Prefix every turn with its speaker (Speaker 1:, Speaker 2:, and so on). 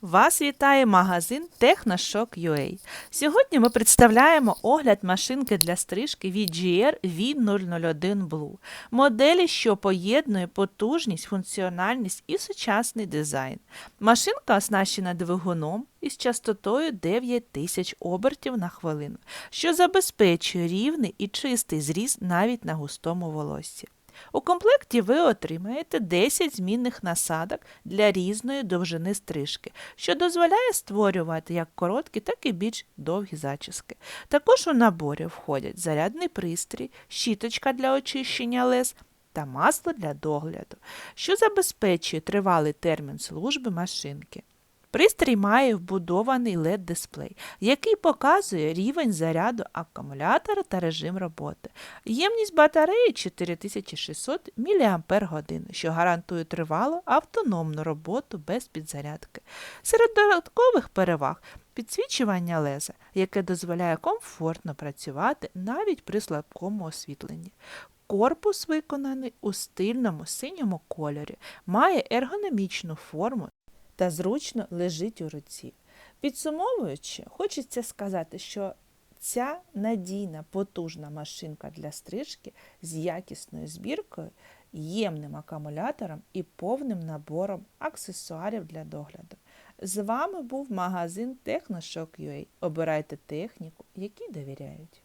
Speaker 1: Вас вітає магазин TechnoShock.ua. Сьогодні ми представляємо огляд машинки для стрижки VGR V001 Blue, моделі, що поєднує потужність, функціональність і сучасний дизайн. Машинка оснащена двигуном із частотою 9000 обертів на хвилину, що забезпечує рівний і чистий зріз навіть на густому волоссі. У комплекті ви отримаєте 10 змінних насадок для різної довжини стрижки, що дозволяє створювати як короткі, так і більш довгі зачіски. Також у наборі входять зарядний пристрій, щіточка для очищення лез та масло для догляду, що забезпечує тривалий термін служби машинки. Пристрій має вбудований LED-дисплей, який показує рівень заряду акумулятора та режим роботи. Ємність батареї 4600 мАч, що гарантує тривалу автономну роботу без підзарядки. Серед додаткових переваг підсвічування леза, яке дозволяє комфортно працювати навіть при слабкому освітленні. Корпус виконаний у стильному синьому кольорі, має ергономічну форму та зручно лежить у руці. Підсумовуючи, хочеться сказати, що ця надійна потужна машинка для стрижки з якісною збіркою, ємним акумулятором і повним набором аксесуарів для догляду. З вами був магазин TechnoShock.ua. Обирайте техніку, якій довіряють.